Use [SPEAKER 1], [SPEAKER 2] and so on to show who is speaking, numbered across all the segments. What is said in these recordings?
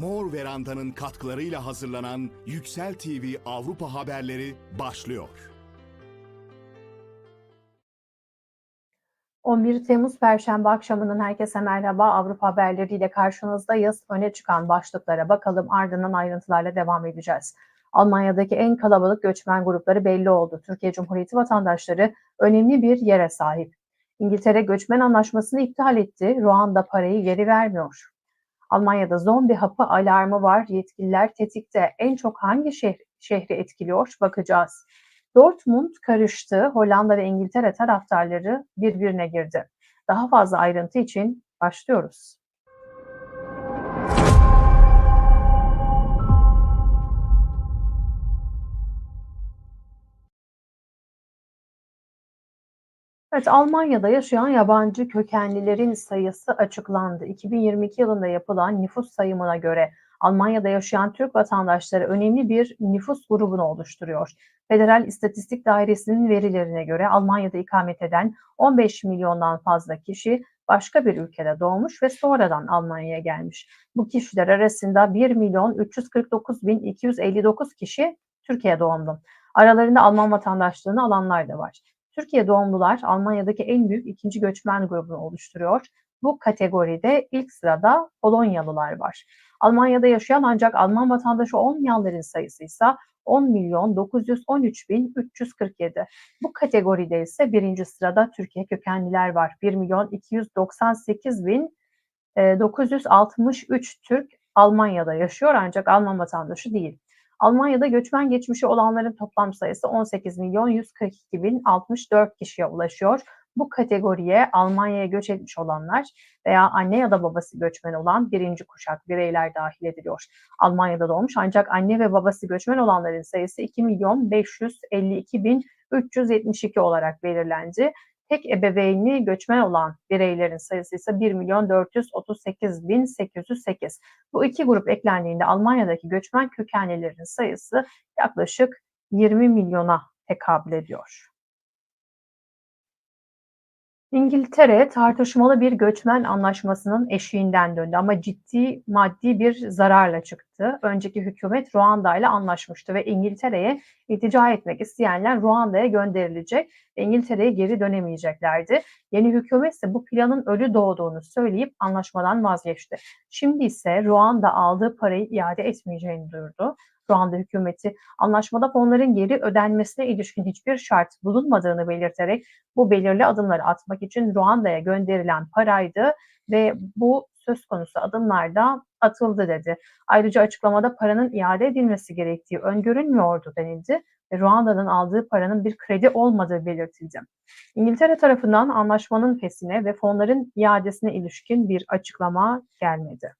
[SPEAKER 1] Mor Veranda'nın katkılarıyla hazırlanan Yüksel TV Avrupa haberleri başlıyor.
[SPEAKER 2] 11 Temmuz Perşembe akşamından herkese merhaba. Avrupa haberleriyle karşınızdayız. Öne çıkan başlıklara bakalım ardından ayrıntılarla devam edeceğiz. Almanya'daki en kalabalık göçmen grupları belli oldu. Türkiye Cumhuriyeti vatandaşları önemli bir yere sahip. İngiltere göçmen anlaşmasını iptal etti. Ruanda parayı geri vermiyor. Almanya'da zombi hapı alarmı var. Yetkililer tetikte. En çok hangi şehri, şehri etkiliyor? Bakacağız. Dortmund karıştı. Hollanda ve İngiltere taraftarları birbirine girdi. Daha fazla ayrıntı için başlıyoruz. Evet, Almanya'da yaşayan yabancı kökenlilerin sayısı açıklandı. 2022 yılında yapılan nüfus sayımına göre Almanya'da yaşayan Türk vatandaşları önemli bir nüfus grubunu oluşturuyor. Federal İstatistik Dairesi'nin verilerine göre Almanya'da ikamet eden 15 milyondan fazla kişi başka bir ülkede doğmuş ve sonradan Almanya'ya gelmiş. Bu kişiler arasında 1 milyon 349 bin 259 kişi Türkiye doğumlu. Aralarında Alman vatandaşlığını alanlar da var. Türkiye doğumlular Almanya'daki en büyük ikinci göçmen grubunu oluşturuyor. Bu kategoride ilk sırada Polonyalılar var. Almanya'da yaşayan ancak Alman vatandaşı olmayanların sayısı ise 10 milyon 913 bin 347. Bu kategoride ise birinci sırada Türkiye kökenliler var. 1 milyon 298 bin 963 Türk Almanya'da yaşıyor ancak Alman vatandaşı değil. Almanya'da göçmen geçmişi olanların toplam sayısı 18 milyon 142 bin 64 kişiye ulaşıyor. Bu kategoriye Almanya'ya göç etmiş olanlar veya anne ya da babası göçmen olan birinci kuşak bireyler dahil ediliyor. Almanya'da doğmuş ancak anne ve babası göçmen olanların sayısı 2 milyon 552 bin 372 olarak belirlendi. Tek ebeveyni göçmen olan bireylerin sayısı ise 1 milyon 438 bin 808. Bu iki grup eklendiğinde Almanya'daki göçmen kökenlilerin sayısı yaklaşık 20 milyona tekabül ediyor. İngiltere tartışmalı bir göçmen anlaşmasının eşiğinden döndü ama ciddi maddi bir zararla çıktı. Önceki hükümet Ruanda ile anlaşmıştı ve İngiltere'ye iltica etmek isteyenler Ruanda'ya gönderilecek İngiltere'ye geri dönemeyeceklerdi. Yeni hükümet ise bu planın ölü doğduğunu söyleyip anlaşmadan vazgeçti. Şimdi ise Ruanda aldığı parayı iade etmeyeceğini duyurdu. Ruanda hükümeti anlaşmada fonların geri ödenmesine ilişkin hiçbir şart bulunmadığını belirterek bu belirli adımları atmak için Ruanda'ya gönderilen paraydı ve bu söz konusu adımlarda atıldı dedi. Ayrıca açıklamada paranın iade edilmesi gerektiği öngörülmüyordu denildi Ruanda'nın aldığı paranın bir kredi olmadığı belirtildi. İngiltere tarafından anlaşmanın fesine ve fonların iadesine ilişkin bir açıklama gelmedi.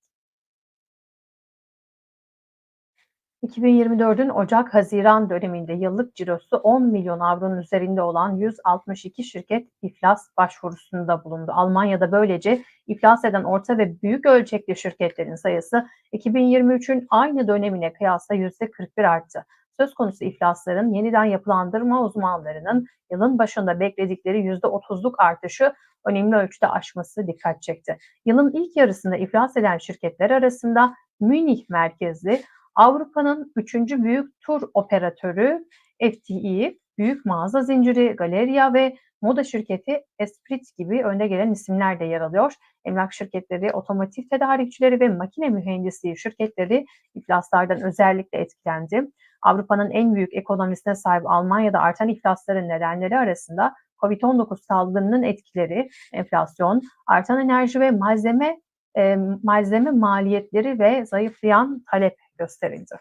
[SPEAKER 2] 2024'ün Ocak-Haziran döneminde yıllık cirosu 10 milyon avronun üzerinde olan 162 şirket iflas başvurusunda bulundu. Almanya'da böylece iflas eden orta ve büyük ölçekli şirketlerin sayısı 2023'ün aynı dönemine kıyasla %41 arttı. Söz konusu iflasların yeniden yapılandırma uzmanlarının yılın başında bekledikleri %30'luk artışı önemli ölçüde aşması dikkat çekti. Yılın ilk yarısında iflas eden şirketler arasında Münih merkezli Avrupa'nın üçüncü büyük tur operatörü FTE, büyük mağaza zinciri Galeria ve moda şirketi Esprit gibi önde gelen isimler de yer alıyor. Emlak şirketleri, otomotiv tedarikçileri ve makine mühendisliği şirketleri iflaslardan özellikle etkilendi. Avrupa'nın en büyük ekonomisine sahip Almanya'da artan iflasların nedenleri arasında COVID-19 salgınının etkileri, enflasyon, artan enerji ve malzeme e, malzeme maliyetleri ve zayıflayan talep gösterildi.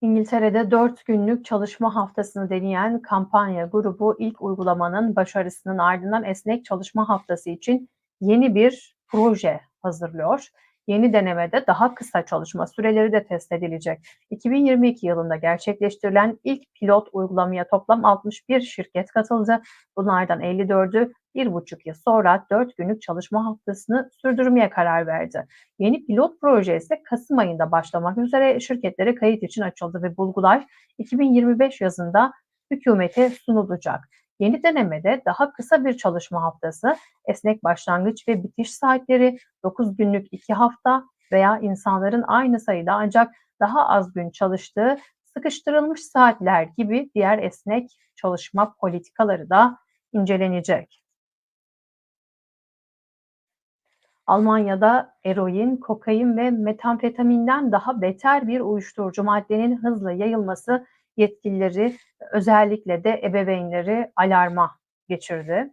[SPEAKER 2] İngiltere'de 4 günlük çalışma haftasını deneyen kampanya grubu ilk uygulamanın başarısının ardından esnek çalışma haftası için yeni bir proje hazırlıyor. Yeni denemede daha kısa çalışma süreleri de test edilecek. 2022 yılında gerçekleştirilen ilk pilot uygulamaya toplam 61 şirket katıldı. Bunlardan 54'ü bir buçuk yıl sonra 4 günlük çalışma haftasını sürdürmeye karar verdi. Yeni pilot proje ise Kasım ayında başlamak üzere şirketlere kayıt için açıldı ve bulgular 2025 yazında hükümete sunulacak. Yeni denemede daha kısa bir çalışma haftası, esnek başlangıç ve bitiş saatleri, 9 günlük 2 hafta veya insanların aynı sayıda ancak daha az gün çalıştığı sıkıştırılmış saatler gibi diğer esnek çalışma politikaları da incelenecek. Almanya'da eroin, kokain ve metamfetaminden daha beter bir uyuşturucu maddenin hızla yayılması yetkilileri özellikle de ebeveynleri alarma geçirdi.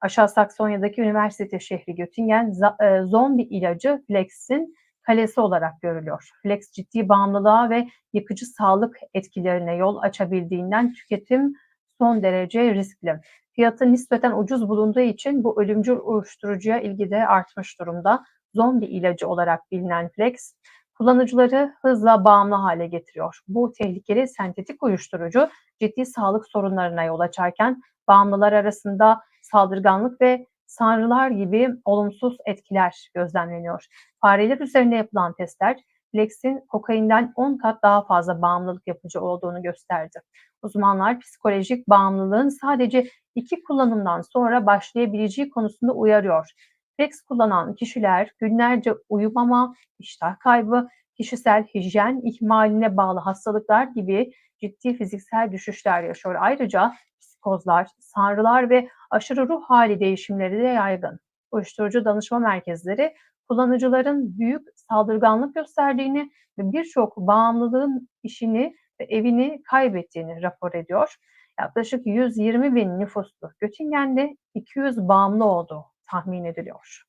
[SPEAKER 2] Aşağı Saksonya'daki üniversite şehri Göttingen e, zombi ilacı Flex'in kalesi olarak görülüyor. Flex ciddi bağımlılığa ve yıkıcı sağlık etkilerine yol açabildiğinden tüketim son derece riskli. Fiyatı nispeten ucuz bulunduğu için bu ölümcül uyuşturucuya ilgi de artmış durumda. Zombi ilacı olarak bilinen Flex, kullanıcıları hızla bağımlı hale getiriyor. Bu tehlikeli sentetik uyuşturucu ciddi sağlık sorunlarına yol açarken bağımlılar arasında saldırganlık ve sanrılar gibi olumsuz etkiler gözlemleniyor. Fareler üzerinde yapılan testler Flex'in kokainden 10 kat daha fazla bağımlılık yapıcı olduğunu gösterdi. Uzmanlar psikolojik bağımlılığın sadece iki kullanımdan sonra başlayabileceği konusunda uyarıyor. Flex kullanan kişiler günlerce uyumama, iştah kaybı, kişisel hijyen ihmaline bağlı hastalıklar gibi ciddi fiziksel düşüşler yaşıyor. Ayrıca psikozlar, sanrılar ve aşırı ruh hali değişimleri de yaygın. Uyuşturucu danışma merkezleri kullanıcıların büyük saldırganlık gösterdiğini ve birçok bağımlılığın işini ve evini kaybettiğini rapor ediyor. Yaklaşık 120 bin nüfuslu Göttingen'de 200 bağımlı olduğu tahmin ediliyor.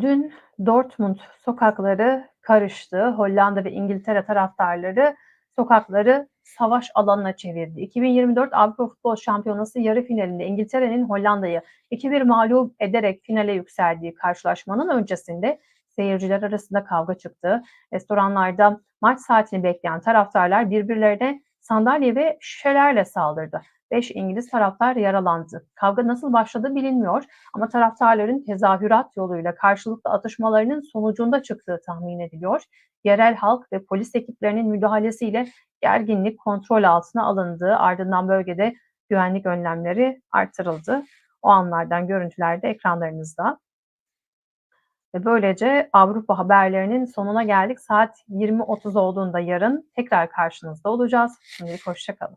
[SPEAKER 2] Dün Dortmund sokakları karıştı. Hollanda ve İngiltere taraftarları sokakları savaş alanına çevirdi. 2024 Avrupa Futbol Şampiyonası yarı finalinde İngiltere'nin Hollanda'yı 2-1 mağlup ederek finale yükseldiği karşılaşmanın öncesinde seyirciler arasında kavga çıktı. Restoranlarda maç saatini bekleyen taraftarlar birbirlerine sandalye ve şişelerle saldırdı. 5 İngiliz taraftar yaralandı. Kavga nasıl başladı bilinmiyor ama taraftarların tezahürat yoluyla karşılıklı atışmalarının sonucunda çıktığı tahmin ediliyor. Yerel halk ve polis ekiplerinin müdahalesiyle gerginlik kontrol altına alındı. Ardından bölgede güvenlik önlemleri artırıldı. O anlardan görüntüler de ekranlarınızda. Ve böylece Avrupa haberlerinin sonuna geldik. Saat 20.30 olduğunda yarın tekrar karşınızda olacağız. Şimdilik hoşçakalın.